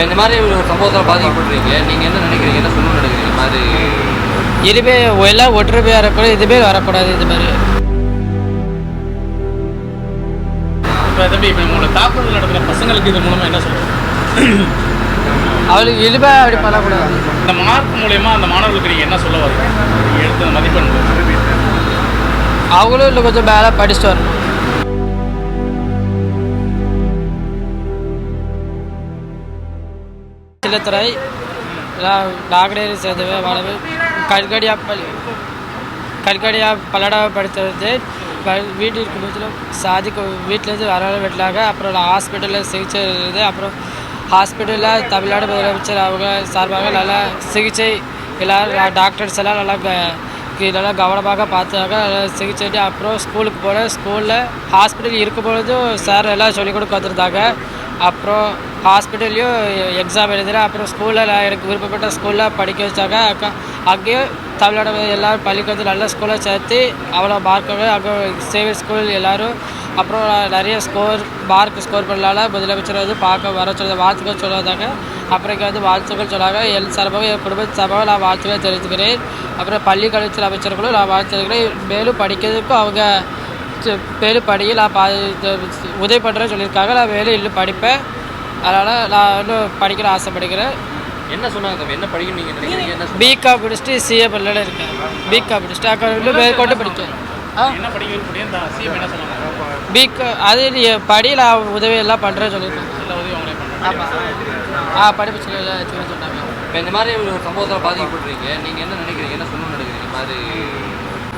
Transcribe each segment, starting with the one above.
இப்போ இந்த மாதிரி ஒரு சம்பவத்தில் பாதிக்கப்படுறீங்க நீங்கள் என்ன நினைக்கிறீங்க? என்ன சொல்லணும்னு நினைக்கிறீங்க? இந்த மாதிரி இதுவே எல்லாம் ஒற்றுமையாக இருக்கக்கூடாது இதுவே வரக்கூடாது இது மாதிரி. இப்போ தம்பி இப்போ உங்களை தாக்குதல் நடத்துகிற பசங்களுக்கு இது மூலமாக என்ன சொல்லுங்கள் அவளுக்கு இழிவாக அப்படி பண்ணக்கூடாது. இந்த மார்க் மூலயமா அந்த மாணவர்களுக்கு நீங்கள் என்ன சொல்ல வரீங்க? எடுத்த மதிப்பெண் அவங்களும் இன்னும் கொஞ்சம் மேலே படிச்சுட்டு வரணும். சிலத்துறை நாகடேரி சேர்ந்தவர் வாழவு கல்கடியா பள்ளி கல்கடியா பல்லடா படித்தது வீட்டில் இருக்கும்போது சாதி வீட்டிலேருந்து வர விடலாங்க அப்புறம் ஹாஸ்பிட்டலில் சிகிச்சை இருந்தது அப்புறம் ஹாஸ்பிட்டலில் தமிழ்நாடு முதலமைச்சர் அவங்க சார்பாக நல்லா சிகிச்சை எல்லோரும் டாக்டர்ஸ் எல்லாம் நல்லா நல்லா கவனமாக பார்த்தாங்க நல்லா சிகிச்சை அப்புறம் ஸ்கூலுக்கு போனேன். ஸ்கூலில் ஹாஸ்பிட்டல் இருக்கும் பொழுதும் சார் எல்லாம் சொல்லிக் கொடுக்க வந்திருந்தாங்க. அப்புறம் ஹாஸ்பிட்டல்லையும் எக்ஸாம் எழுதுகிறேன் அப்புறம் ஸ்கூலில் எனக்கு விருப்பப்பட்ட ஸ்கூலில் படிக்க வச்சாங்க. அக்கா அங்கேயும் தமிழ்நாடு எல்லோரும் பள்ளிக்கூடத்தில் நல்ல ஸ்கூலாக சேர்த்து அவ்வளோ மார்க்காக அங்கே சேவை ஸ்கூல் எல்லோரும் அப்புறம் நிறைய ஸ்கோர் மார்க் ஸ்கோர் பண்ணலால முதலமைச்சர் வந்து பார்க்க வர சொல்ல வாழ்த்துக்கள் சொல்லுவதாங்க அப்புறம் இங்கே வந்து வாழ்த்துக்கள் சொன்னாங்க என் சார்பாக என் குடும்ப சார்பாக நான் வாழ்த்துக்களை தெரிவித்துக்கிறேன். அப்புறம் பள்ளி கல்வித்துறை அமைச்சர்களும் நான் வாழ்த்து தெரிவிக்கிறேன் மேலும் படிக்கிறதுக்கும் அவங்க ச- மேலும் படியில் நான் பா உதவி பண்ணுறேன்னு சொல்லியிருக்காங்க. நான் மேலும் இன்னும் படிப்பேன். அதனால் நான் இன்னும் படிக்கிற ஆசைப்படுகிறேன். என்ன சொன்னாங்க? தம்பி என்ன படிக்கணும் நீங்கள் நினைக்கிறீங்க? என்ன சொன்னாங்க? பிகாம் முடிச்சுட்டு சிஏ பண்ணல இருக்கேன். பிகாம் முடிச்சுட்டு அக்கா இன்னும் மேற்கொண்டு படித்தேன் ஆ? என்ன படிக்க விருப்பப்படியும் இந்த சிஎம் என்ன சொன்னாங்க? பிகா அது நீ படி நான் உதவி எல்லாம் பண்ணுறேன்னு சொல்லியிருக்காங்க எல்லா உதவியும் அவங்களே பண்ணுறாங்க ஆமாம் ஆ படிப்பு சொல்லி எல்லாம் சொல்லி சொன்னாங்க. இப்போ இந்த மாதிரி ஒரு சம்பவத்தில் பாதிக்கப்படுறீங்க நீங்கள் என்ன நினைக்கிறீங்க? என்ன சொல்லணும்னு நினைக்கிறீங்க? இந்த மாதிரி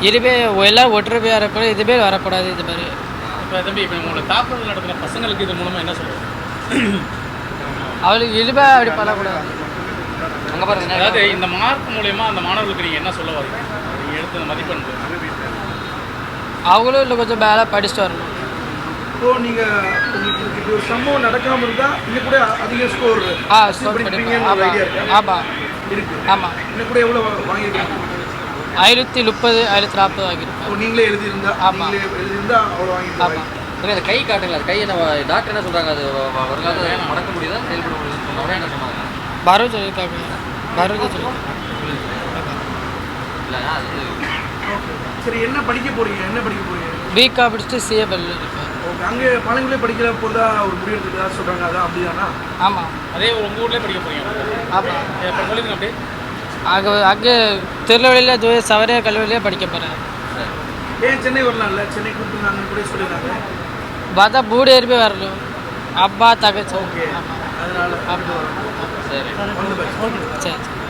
இதுவே எல்லாம் ஒற்றுமையாக இதுவே வரக்கூடாது இது மாதிரி. இப்போ தம்பி இப்போ உங்களை தாக்குதல் நடத்துகிற பசங்களுக்கு இது மூலமாக என்ன சொல்லுங்கள் அவளுக்கு இழிவாக அப்படி பண்ணக்கூடாது அங்கே பாருங்க அதாவது இந்த மார்க் மூலயமா அந்த மாணவர்களுக்கு நீங்கள் என்ன சொல்ல வரீங்க? நீங்கள் எடுத்த மதிப்பெண் அவங்களும் இன்னும் கொஞ்சம் மேலே படிச்சுட்டு வரணும். இப்போ நீங்க உங்களுக்கு இப்படி ஒரு சம்பவம் நடக்காம இருந்தா இன்னும் கூட அதிக ஸ்கோர் ஆ ஸ்கோர் ஐடியா ஆமாம் இருக்கா. ஆமாம் ஆமாம் இன்னும் கூட எவ்வளவு வாங்கியிருக்கீங்க? ஐநூற்றி முப்பது ஐநூற்றி நாற்பது வாங்கியிருக்கேன் நீங்களே எழுதியிருந்தா ஆமா. நீங்களே எழுதியிருந்தா அவ்வளோ வாங்கியிருக்கீங்க. ஆமாம் தம்பி, அந்த கை காட்டுங்களா அது கை என்ன டாக்டர் என்ன சொல்கிறாங்க அது வருங்காலத்தில் மடக்க முடியுதா? செயல்பட முடியுதுன்னு சொன்னவங்க என்ன சொன்னாங்க? வரும் சொல்லியிருக்காங்க. வரும் சொல்லியிருக்காங்க. இல்லை அது சரி என்ன படிக்க போறீங்க? என்ன படிக்க போறீங்க? பிகாம் முடிச்சுட்டு சிஏ இருக்கேன். ஓகே அங்கே பழங்களே படிக்கிற போதா ஒரு முடிவு எடுத்துக்கிறதா சொல்றாங்க. அதான் அப்படிதானா? ஆமாம் அதே உங்கள் ஊர்லேயே படிக்க போகிறீங்க ஆமாம் இப்போ சொல்லுங்க அப்படியே. அங்கே அங்கே திருநெல்வேலியில் தூய சவரிய கல்லூரியிலே படிக்க போகிறேன் ஏன் சென்னை வரலாம்ல? சென்னை கூப்பிட்டுருந்தாங்கன்னு கூட சொல்லியிருந்தாங்க பார்த்தா மூணு பேருமே வரணும் அப்பா தங்கச்சி ஓகே ஆமாம் அதனால ஆமாம் சரி வந்து சரி